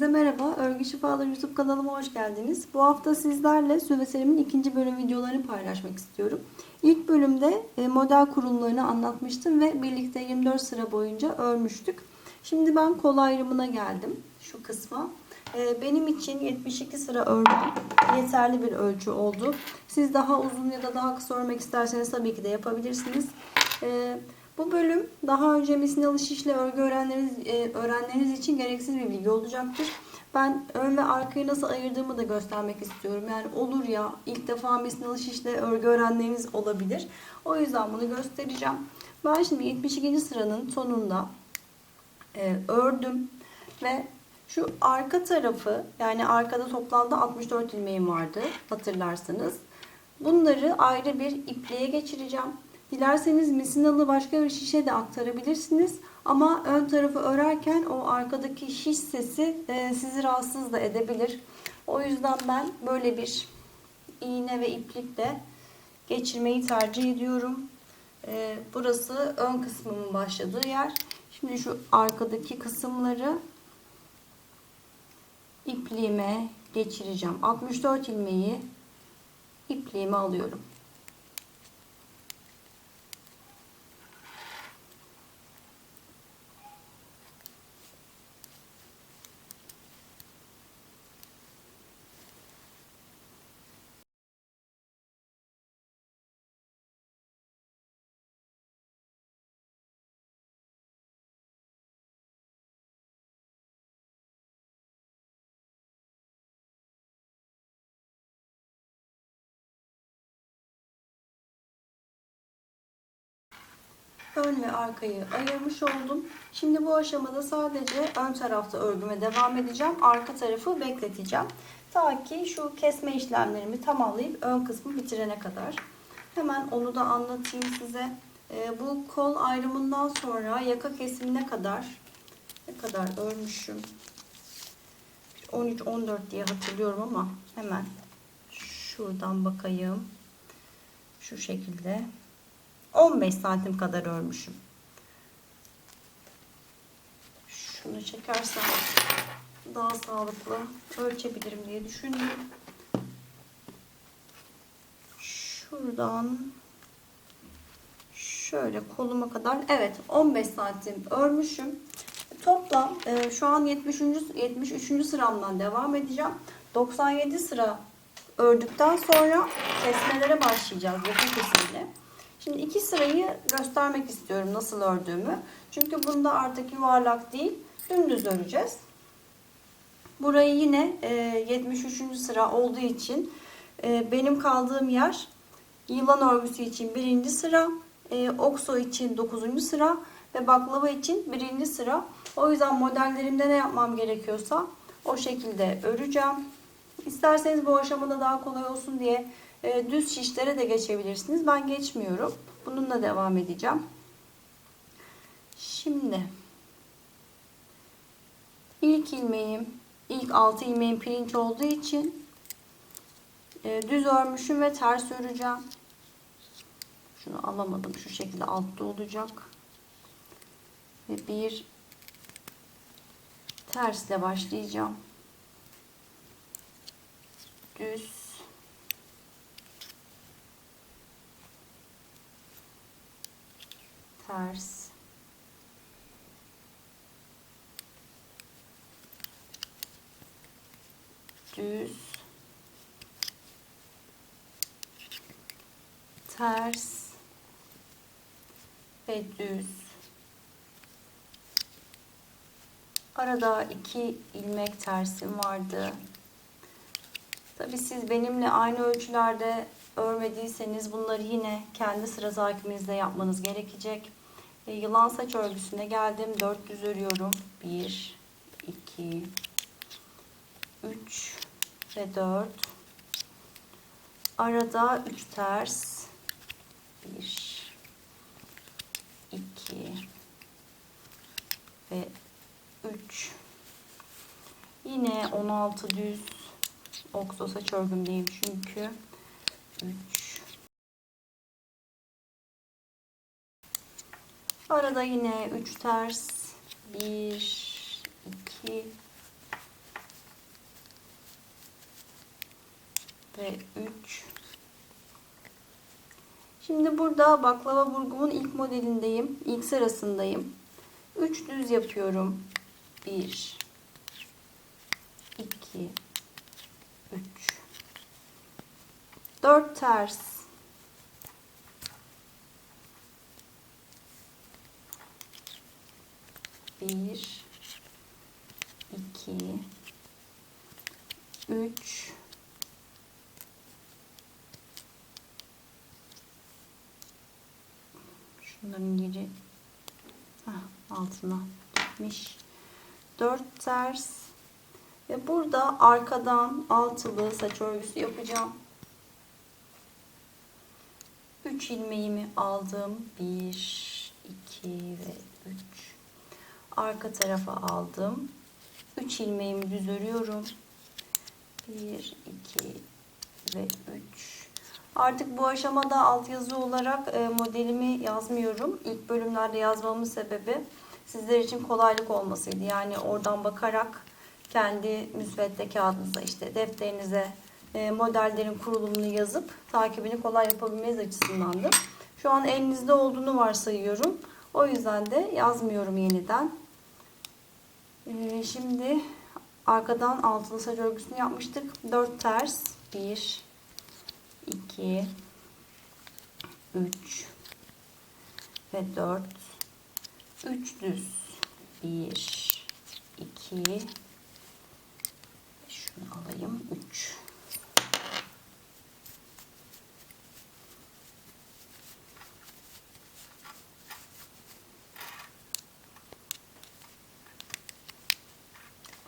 Herkese merhaba. Örgü Şifaları YouTube kanalıma hoş geldiniz. Bu hafta sizlerle Süveserimin ikinci bölüm videolarını paylaşmak istiyorum. İlk bölümde e, model kurulumlarını anlatmıştım ve birlikte 24 sıra boyunca örmüştük. Şimdi ben kol ayrımına geldim. Şu kısma. E, Benim için 72 sıra örmem yeterli bir ölçü oldu. Siz daha uzun ya da daha kısa örmek isterseniz tabii ki de yapabilirsiniz. E, bu bölüm daha önce misinalı şişle örgü öğrenleriniz, e, öğrenleriniz için gereksiz bir bilgi olacaktır. Ben ön ve arkayı nasıl ayırdığımı da göstermek istiyorum. Yani olur ya ilk defa misinalı şişle örgü öğrenleriniz olabilir. O yüzden bunu göstereceğim. Ben şimdi 72. sıranın sonunda e, ördüm ve şu arka tarafı yani arkada toplamda 64 ilmeğim vardı hatırlarsanız. Bunları ayrı bir ipliğe geçireceğim. Dilerseniz misinalı başka bir şişe de aktarabilirsiniz. Ama ön tarafı örerken o arkadaki şiş sesi e, sizi rahatsız da edebilir. O yüzden ben böyle bir iğne ve iplikle geçirmeyi tercih ediyorum. E, burası ön kısmımın başladığı yer. Şimdi şu arkadaki kısımları ipliğime geçireceğim. 64 ilmeği ipliğime alıyorum. Ön ve arkayı ayırmış oldum. Şimdi bu aşamada sadece ön tarafta örgüme devam edeceğim. Arka tarafı bekleteceğim. Ta ki şu kesme işlemlerimi tamamlayıp ön kısmı bitirene kadar. Hemen onu da anlatayım size. Ee, bu kol ayrımından sonra yaka kesimine kadar ne kadar örmüşüm. 13-14 diye hatırlıyorum ama hemen şuradan bakayım. Şu şekilde 15 santim kadar örmüşüm. Şunu çekersem daha sağlıklı ölçebilirim diye düşündüm. Şuradan şöyle koluma kadar evet 15 santim örmüşüm. Toplam e, şu an 73. 73. sıramdan devam edeceğim. 97 sıra ördükten sonra kesmelere başlayacağız yakın kesimle. Şimdi iki sırayı göstermek istiyorum nasıl ördüğümü. Çünkü bunda artık yuvarlak değil, dümdüz öreceğiz. Burayı yine 73. sıra olduğu için e, benim kaldığım yer yılan örgüsü için birinci sıra, e, okso için 9. sıra ve baklava için birinci sıra. O yüzden modellerimde ne yapmam gerekiyorsa o şekilde öreceğim. İsterseniz bu aşamada daha kolay olsun diye e, düz şişlere de geçebilirsiniz. Ben geçmiyorum. Bununla devam edeceğim. Şimdi ilk ilmeğim, ilk altı ilmeğim pirinç olduğu için e, düz örmüşüm ve ters öreceğim. Şunu alamadım. Şu şekilde altta olacak. Ve bir tersle başlayacağım. Düz ters düz. Ters. Ve düz. Arada iki ilmek tersim vardı. Tabi siz benimle aynı ölçülerde örmediyseniz bunları yine kendi sıra takiminizde yapmanız gerekecek. E, yılan saç örgüsüne geldim. 400 örüyorum. 1, 2, 3 ve 4. Arada 3 ters. 1, 2 ve 3. Yine 16 düz okso saç örgümdeyim çünkü. 3 Arada yine 3 ters. 1, 2 ve 3. Şimdi burada baklava burgumun ilk modelindeyim. İlk sırasındayım. 3 düz yapıyorum. 1 2 3 4 ters 1 2 3 Şunların yeri Heh, altına gitmiş. 4 ters ve burada arkadan altılı saç örgüsü yapacağım. 3 ilmeğimi aldım. 1 2 ve 3 arka tarafa aldım. 3 ilmeğimi düz örüyorum. 1 2 ve 3 Artık bu aşamada altyazı olarak e, modelimi yazmıyorum. İlk bölümlerde yazmamın sebebi sizler için kolaylık olmasıydı. Yani oradan bakarak kendi müsvedde kağıdınıza işte defterinize e, modellerin kurulumunu yazıp takibini kolay yapabilmeniz açısındandı. Şu an elinizde olduğunu varsayıyorum. O yüzden de yazmıyorum yeniden. E, şimdi arkadan altılı saç örgüsünü yapmıştık. 4 ters. 1 2 3 ve 4 3 düz 1 2 şunu alayım 3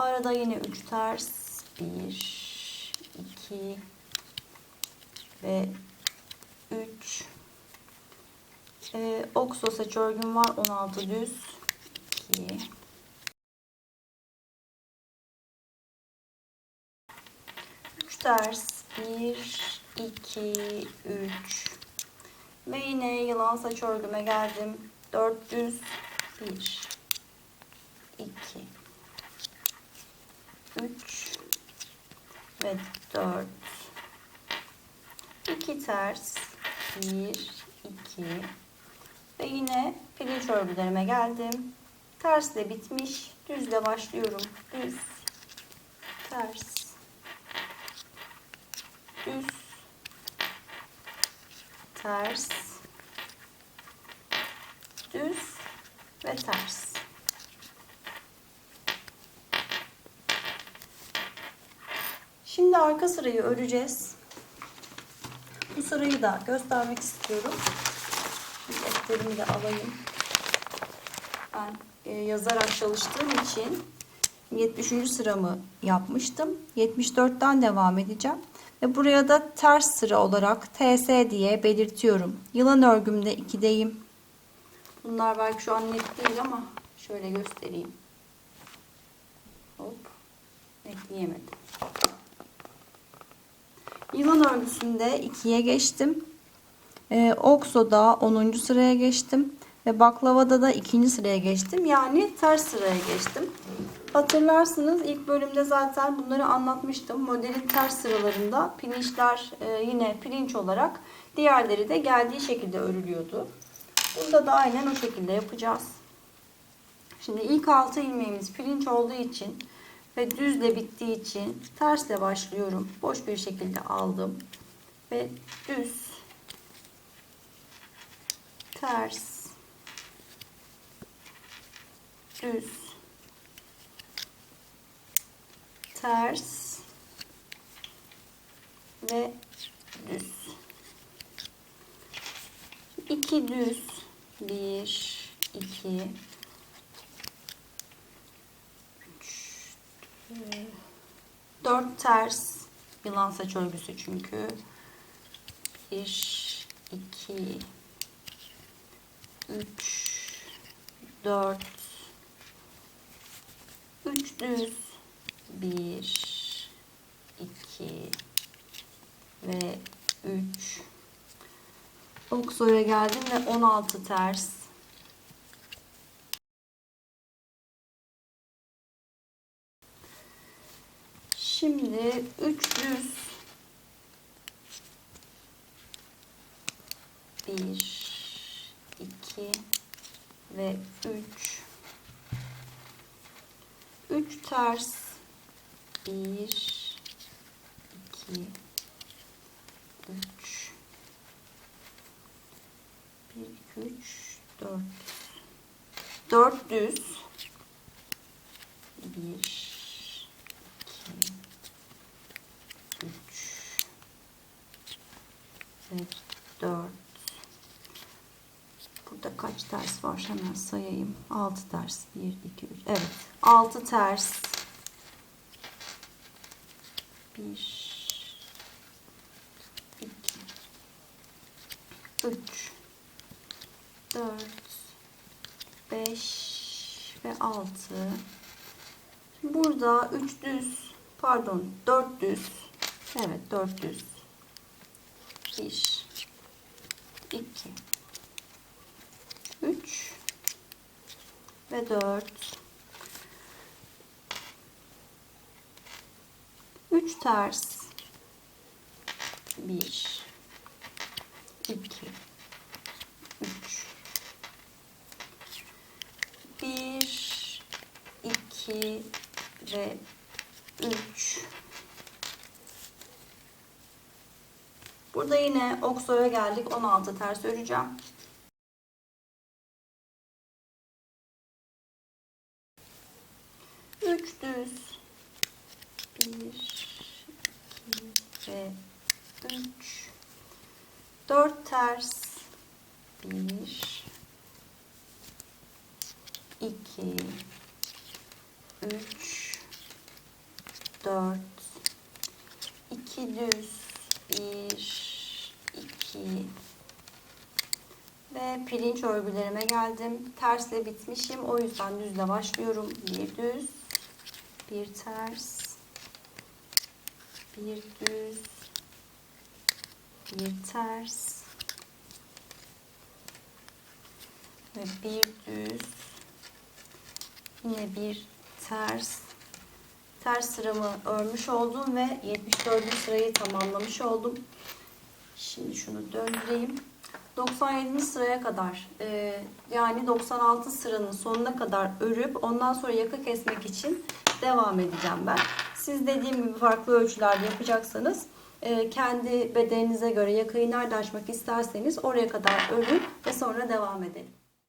Arada yine 3 ters. 1 2 ve 3 ee, okso saç örgüm var 16 düz. 2 3 ters. 1 2 3 ve yine yılan saç örgüme geldim. 4 düz. 1 2 3 ve 4 2 ters. 1 2 ve yine pirinç örgülerime geldim. Tersle bitmiş. Düzle başlıyorum. Düz. Ters. Düz. Ters. Düz ve ters Şimdi arka sırayı öreceğiz. Bu sırayı da göstermek istiyorum. Şimdi defterimi de alayım. Ben e, yazarak çalıştığım için 73. sıramı yapmıştım. 74'ten devam edeceğim. Ve buraya da ters sıra olarak TS diye belirtiyorum. Yılan örgümde 2'deyim. Bunlar belki şu an net değil ama şöyle göstereyim. Hop. Ekleyemedim. Yılan örgüsünde 2'ye geçtim. Ee, Okso'da 10. sıraya geçtim. Ve baklavada da 2. sıraya geçtim. Yani ters sıraya geçtim. Hatırlarsınız ilk bölümde zaten bunları anlatmıştım. Modelin ters sıralarında pirinçler e, yine pirinç olarak diğerleri de geldiği şekilde örülüyordu. Burada da aynen o şekilde yapacağız. Şimdi ilk 6 ilmeğimiz pirinç olduğu için ve düzle bittiği için tersle başlıyorum. Boş bir şekilde aldım. Ve düz. Ters. Düz. Ters. Ve düz. iki düz. Bir iki 4 ters yılan saç örgüsü çünkü. 1 2 3 4 3 düz. 1 2 ve 3 Oksoya geldim ve 16 ters. 3 düz. 1 2 ve 3 3 ters. 1 2 3 1 2 3 4 4 düz. 1 ve dört. Burada kaç ters var? Hemen sayayım. Altı ters. Bir, iki, üç. Evet. Altı ters. Bir, iki, üç, dört, beş ve altı. Burada üç düz, pardon, dört düz. Evet, dört düz. Bir, iki, üç ve dört. Üç ters. Bir, iki, üç. Bir, iki ve üç. Burada yine oksoya geldik. 16 ters öreceğim. Üç düz. Bir, iki ve üç. Dört ters. Bir, iki, üç, dört, iki düz, bir, ve pirinç örgülerime geldim. Tersle bitmişim. O yüzden düzle başlıyorum. Bir düz, bir ters, bir düz, bir ters ve bir düz, yine bir ters, ters sıramı örmüş oldum ve 74. sırayı tamamlamış oldum. Şimdi şunu döndüreyim. 97. sıraya kadar e, yani 96 sıranın sonuna kadar örüp ondan sonra yaka kesmek için devam edeceğim ben. Siz dediğim gibi farklı ölçülerde yapacaksanız e, kendi bedeninize göre yakayı nerede açmak isterseniz oraya kadar örün ve sonra devam edelim.